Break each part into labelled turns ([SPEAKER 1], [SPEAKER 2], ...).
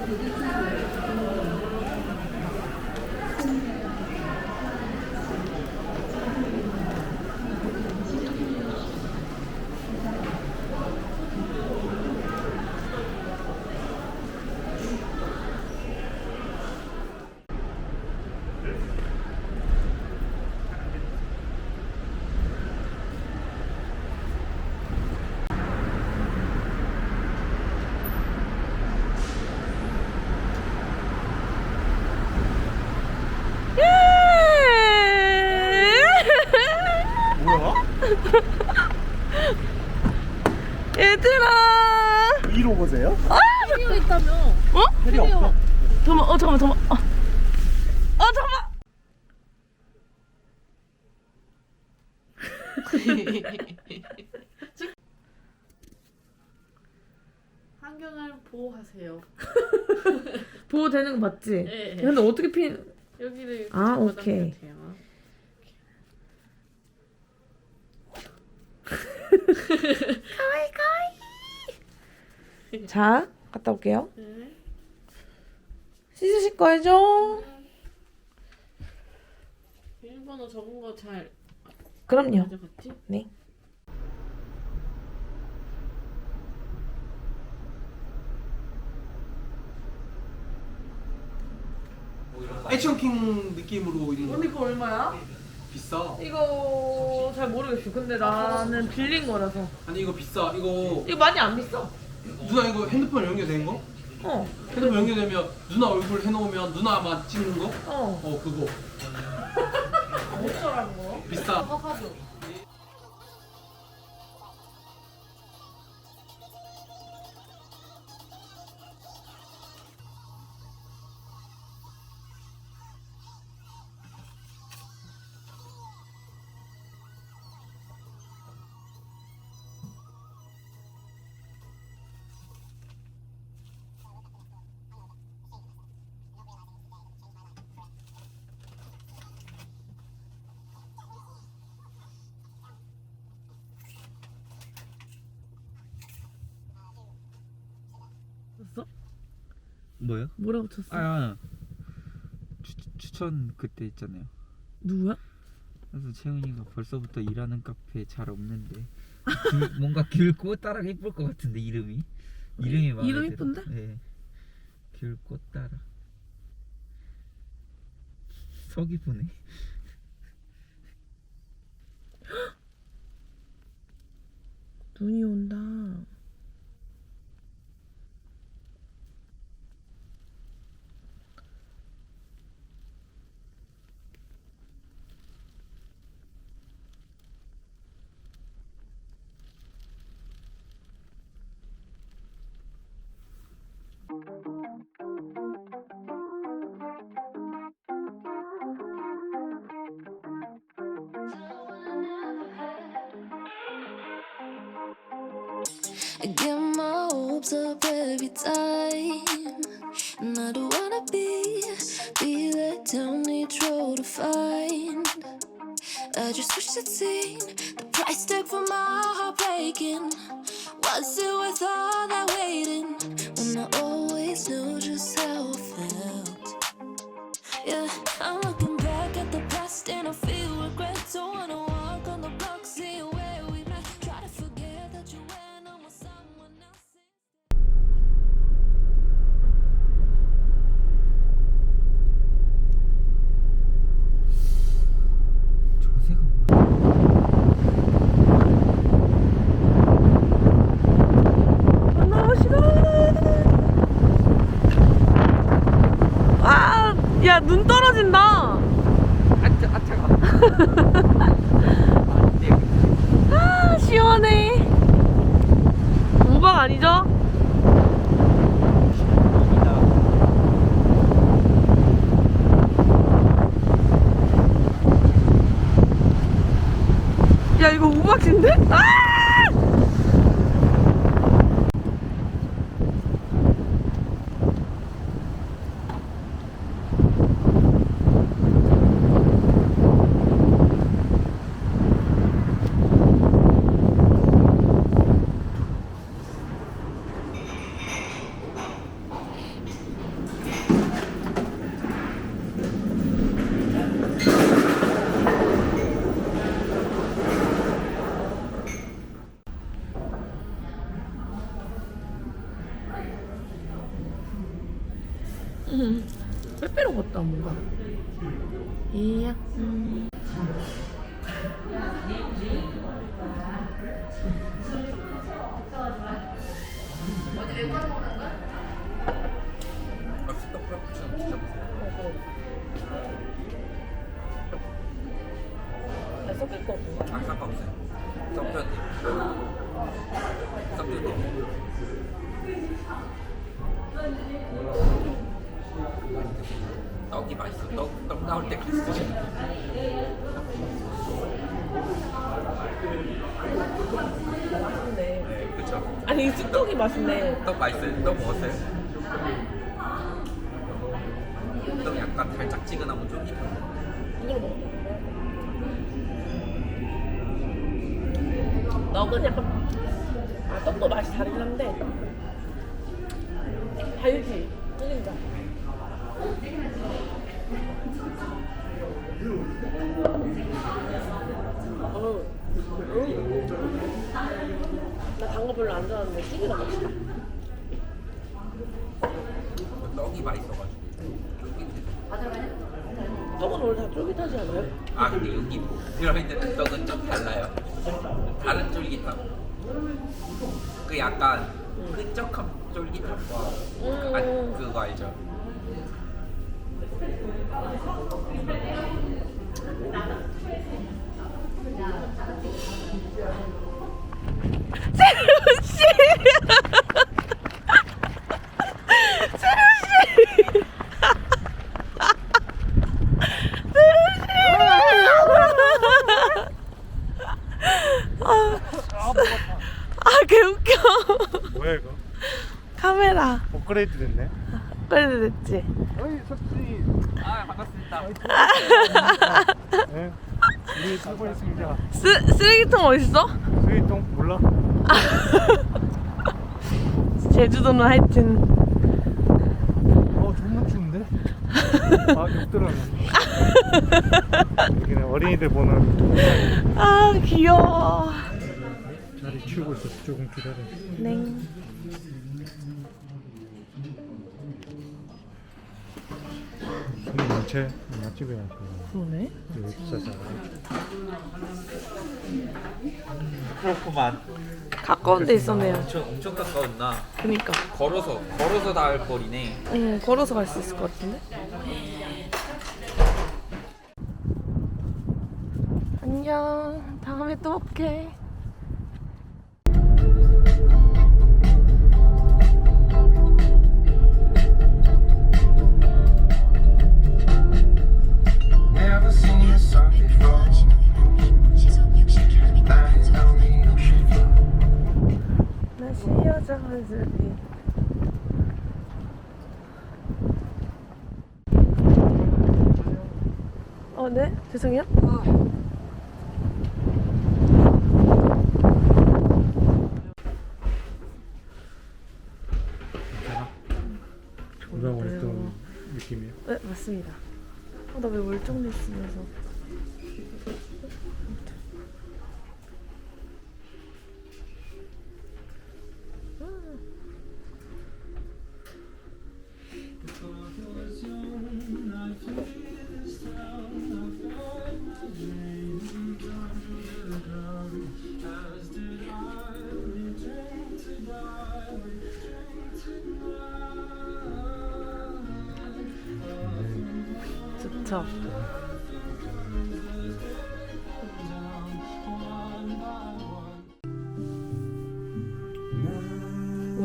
[SPEAKER 1] Thank you. 얘들아.
[SPEAKER 2] 위로 보세요?
[SPEAKER 3] 캐리어 있다며.
[SPEAKER 1] 어?
[SPEAKER 2] 없어.
[SPEAKER 1] 잠깐만, 어, 잠깐만, 잠깐만. 어, 어 잠깐만.
[SPEAKER 3] 환경을 보호하세요.
[SPEAKER 1] 보호되는 거 맞지?
[SPEAKER 3] 네.
[SPEAKER 1] 근데 어떻게 핀?
[SPEAKER 3] 여기를 이렇게
[SPEAKER 1] 아,
[SPEAKER 3] 잡아당겨도
[SPEAKER 1] 오케이.
[SPEAKER 3] 돼요.
[SPEAKER 1] 자, 갔다 올게요.
[SPEAKER 3] 네.
[SPEAKER 1] 씻으실 거죠?
[SPEAKER 3] 일본어 적은 거 잘
[SPEAKER 1] 그럼요.
[SPEAKER 3] 가져갔지?
[SPEAKER 1] 네.
[SPEAKER 4] 액션킹 느낌으로 있는 거
[SPEAKER 1] 언니 거 얼마야?
[SPEAKER 4] 비싸
[SPEAKER 1] 이거 잘 모르겠어. 근데 나는 빌린 거라서.
[SPEAKER 4] 아니 이거 비싸 이거
[SPEAKER 1] 이거 많이 안 비싸.
[SPEAKER 4] 누나 이거 핸드폰 연결된 거?
[SPEAKER 1] 어,
[SPEAKER 4] 핸드폰 연결되면 누나 얼굴 해놓으면 누나만 찍는 거?
[SPEAKER 1] 어.
[SPEAKER 4] 어 그거
[SPEAKER 1] 어쩌라고?
[SPEAKER 4] 비싸
[SPEAKER 1] 쳤어?
[SPEAKER 5] 뭐요?
[SPEAKER 1] 뭐라고 쳤어?
[SPEAKER 5] 아 추, 추천 그때 있잖아요.
[SPEAKER 1] 누구야?
[SPEAKER 5] 그래서 채훈이가 벌써부터 일하는 카페 잘 없는데 귤- 뭔가 귤꽃따라 이쁠 것 같은데 이름이 이름이 마음에
[SPEAKER 1] 이름
[SPEAKER 5] 들어.
[SPEAKER 1] 이쁜데?
[SPEAKER 5] 네. 귤꽃따라 서귀포네.
[SPEAKER 1] 눈이 온다.
[SPEAKER 6] I get my hopes up every time. And I don't wanna be, be let down road to find. I just wish I'd seen the price tag for my heart breaking. Was it worth all that waiting?
[SPEAKER 1] 빼빼로 같다 뭔가 이야 음. 섞일 거 없나?
[SPEAKER 5] 아 상관없어요 섞여도 섞여도 떡이 맛있어. 떡, 떡 나올 때까지 드셔. 네, 그쵸.
[SPEAKER 1] 아니 이 쑥떡이 맛있네.
[SPEAKER 5] 떡 맛있어요. 떡 먹었어요? 떡 약간 달짝지근하고 쫄깃한
[SPEAKER 1] 떡은 약간 아 떡도 맛이 다르긴 한데 달지 쫄린다. 어, 나단 거 별로 안 좋아하는데 찌개가 맛있다.
[SPEAKER 5] 떡이 맛있어가지고 쫄깃해.
[SPEAKER 1] 떡은 원래 다 쫄깃하지 않아요?
[SPEAKER 5] 아 근데 여기 들어있는 떡은 좀 달라요. 다른 쫄깃함. 그 약간 끈적한 쫄깃함과 그, 아, 그거 알죠?
[SPEAKER 1] 아 개 웃겨.
[SPEAKER 2] 뭐야 이거?
[SPEAKER 1] 카메라
[SPEAKER 2] 업그레이드 됐네.
[SPEAKER 1] 빨리 됐지.
[SPEAKER 5] 아 반갑습니다.
[SPEAKER 2] 네. 우리 수고했습니다.
[SPEAKER 1] 쓰, 쓰레기통 어딨어?
[SPEAKER 2] 수위통 몰라?
[SPEAKER 1] 제주도는 하여튼
[SPEAKER 2] 어 존나 추운데? 아 욕들어네. 여기는 어린이들 보는
[SPEAKER 1] 아 귀여워.
[SPEAKER 2] 자리 치우고 있어 조금 기다려.
[SPEAKER 1] 냉.
[SPEAKER 2] 전체 맛집이야 그거.
[SPEAKER 1] 그러네.
[SPEAKER 2] 여기 비싸서.
[SPEAKER 5] 그렇구만.
[SPEAKER 1] 가까운 데 있었네요.
[SPEAKER 5] 엄청 엄청 가까웠나?
[SPEAKER 1] 그니까.
[SPEAKER 5] 걸어서 걸어서 닿을 거리네.
[SPEAKER 1] 응 걸어서 갈 수 있을 것 같은데. 안녕. 다음에 또 올게.
[SPEAKER 2] 원했던 느낌이야.
[SPEAKER 1] 네, 맞습니다. 어, 나왜 멀쩡했으면서.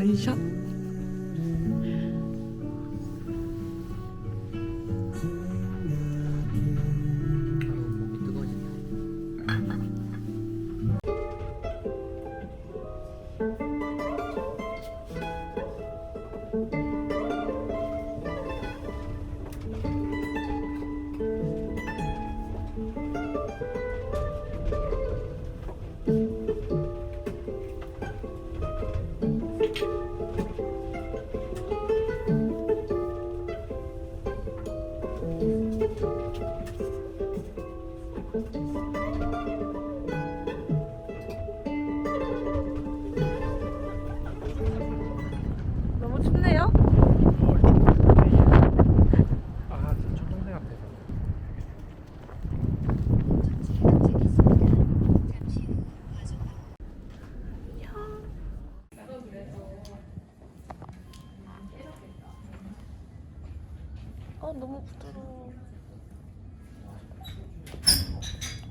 [SPEAKER 1] 원샷?
[SPEAKER 2] 아
[SPEAKER 1] 너무 부드러워.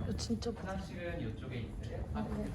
[SPEAKER 1] 이거 진짜 부드러워.
[SPEAKER 5] 화장실은 이쪽에 있어요.
[SPEAKER 7] 이게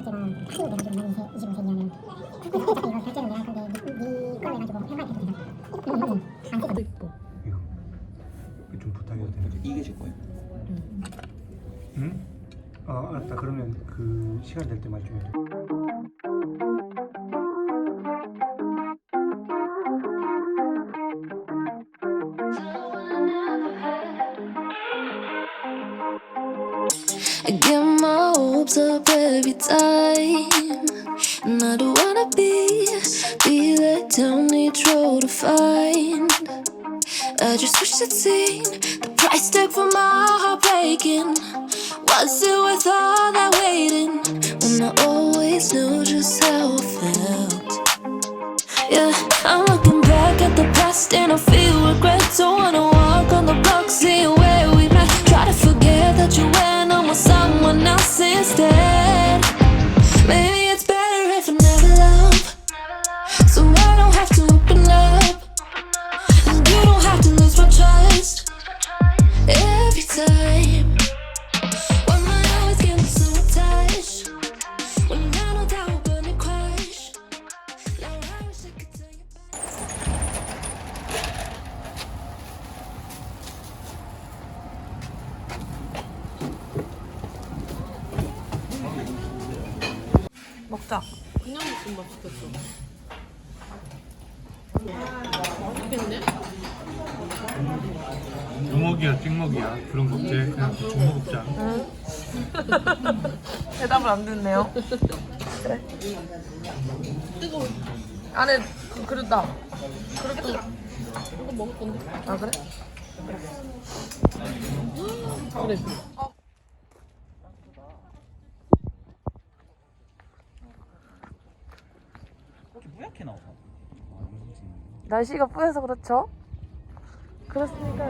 [SPEAKER 7] 이 이거 결제는 내가 근데 네 걸로 해가지고 응, 응. 안
[SPEAKER 1] 이뻐.
[SPEAKER 2] 좀 부탁해도.
[SPEAKER 5] 이게 제 거예요.
[SPEAKER 2] 응? 어 알았다. 그러면 그 시간 될 때 말좀 해줘.
[SPEAKER 6] I get my hopes up every time. And I don't wanna be, be let down each road to find. I just wish I'd seen the price tag for my heart breaking. Was it worth all that waiting? When I always knew just how I felt. Yeah, I'm looking back at the past and I feel regret. Don't wanna walk on the block, see where we met. Try to forget that you went
[SPEAKER 3] stay.
[SPEAKER 2] 주먹이야 찍먹이야 그런 거 없지. 그냥 대충 먹자.
[SPEAKER 1] 대답을 안 듣네요. 그래.
[SPEAKER 3] 뜨거워.
[SPEAKER 1] 안에 그 그릇다. 그릇도.
[SPEAKER 3] 이거 먹을 건데.
[SPEAKER 1] 아 그래?
[SPEAKER 3] 그래.
[SPEAKER 5] 뿌옇게 나와.
[SPEAKER 1] 날씨가 뿌여서 그렇죠? 그렇습니까?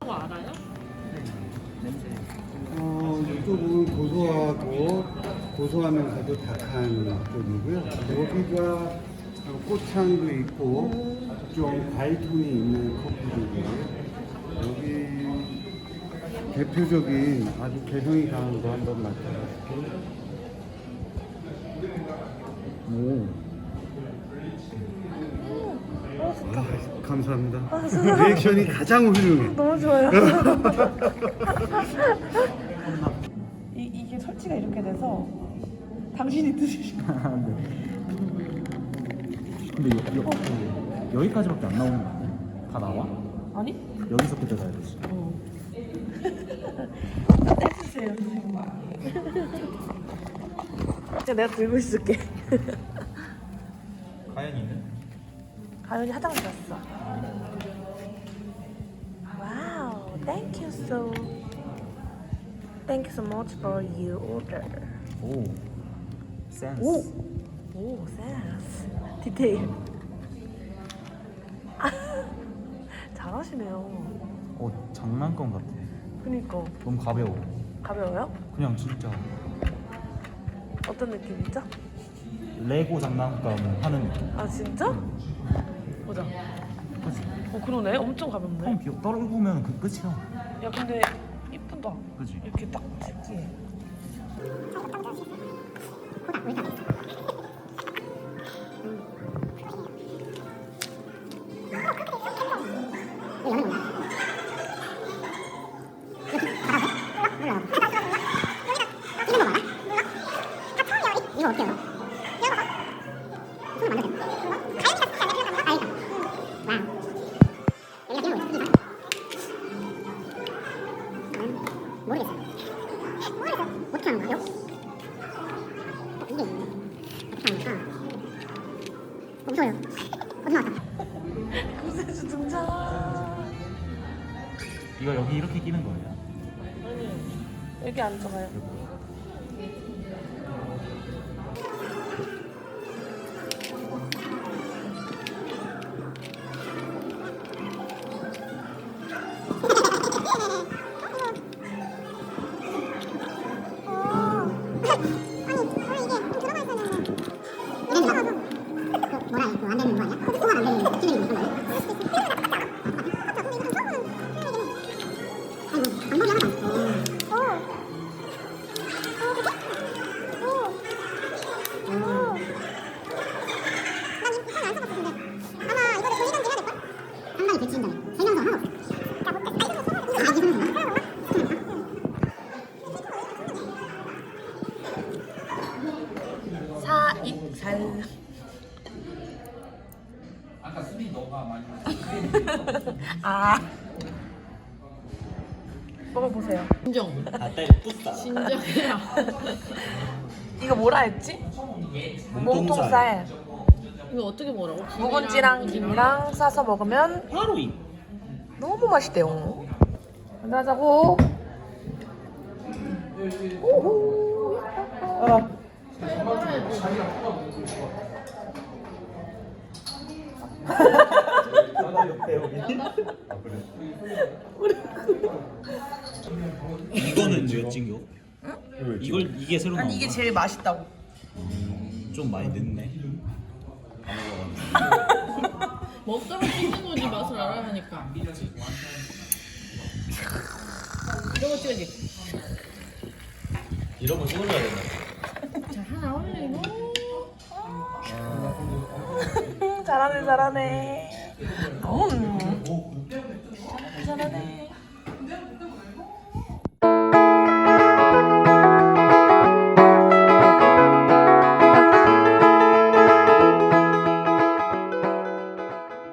[SPEAKER 3] 그거 알아요?
[SPEAKER 8] 어, 이쪽은 고소하고 고소하면서도 닭한 쪽이고요. 여기가 어, 꽃향도 있고 좀 과일톤이 있는 커피들이에요. 여기 대표적인 아주 개성이 강한 거 한번 맡아볼게요. 오. 아, 감사합니다. 리액션이 가장 훌륭해.
[SPEAKER 1] 너무 좋아요. 이, 이게 설치가 이렇게 돼서 당신이 드시는
[SPEAKER 9] 근데 여, 여, 여기까지밖에 안 나오는 거 아니야? 다 나와?
[SPEAKER 1] 아니?
[SPEAKER 9] 여기서 끝에 가야 되지.
[SPEAKER 1] 떼주세요. 이제 내가 들고 있을게.
[SPEAKER 9] 가연이는?
[SPEAKER 1] 가연이 화장실 갔어. 와우, thank you so, thank you so much for your order.
[SPEAKER 9] 오. 센스.
[SPEAKER 1] 오, 오, 센스, 디테일. 잘 하시네요.
[SPEAKER 9] 어, 장난감 같아.
[SPEAKER 1] 그니까
[SPEAKER 9] 너무 가벼워.
[SPEAKER 1] 가벼워요?
[SPEAKER 9] 그냥 진짜
[SPEAKER 1] 어떤 느낌이죠?
[SPEAKER 9] 레고 장난감 하는 느낌.
[SPEAKER 1] 아 진짜? 보자.
[SPEAKER 9] 그치?
[SPEAKER 1] 어 그러네. 엄청 가볍네.
[SPEAKER 9] 형 귀엽 떨어보면 그 끝이야.
[SPEAKER 1] 야 근데 이쁘다.
[SPEAKER 9] 그치?
[SPEAKER 1] 이렇게 딱 특이해.
[SPEAKER 7] 이게 있네. 어떻게 하는 거야? 어, 무서워요. 어디 나왔다.
[SPEAKER 1] 구세주 등장.
[SPEAKER 9] 이거 여기 이렇게 끼는 거예요.
[SPEAKER 1] 아니 여기 앉아봐요. 먹어보세요.
[SPEAKER 3] 진정.
[SPEAKER 9] 아딸 뿌싸
[SPEAKER 3] 진정이야.
[SPEAKER 1] 이거 뭐라 했지? 몸통살.
[SPEAKER 3] 이거 어떻게 먹으라고?
[SPEAKER 1] 묵은지랑 김이랑 싸서 먹으면
[SPEAKER 9] 바로 이
[SPEAKER 1] 너무 맛있대요. 한잔하자고. 오호.
[SPEAKER 9] 이거는 왜 찡겨? 이걸 이게 새로 나온
[SPEAKER 1] 아니 이게
[SPEAKER 9] 거야?
[SPEAKER 1] 제일 맛있다고.
[SPEAKER 9] 좀 많이 늦네 안 먹어봤는데
[SPEAKER 3] 먹다가 찍는 거지 맛을 알아야 하니까. 이런 거 찍어야지.
[SPEAKER 9] 이런 거 찍어줘야 된다
[SPEAKER 3] 자 하나 올리고.
[SPEAKER 1] 잘하네 잘하네. 음. 잘하네 잘하네.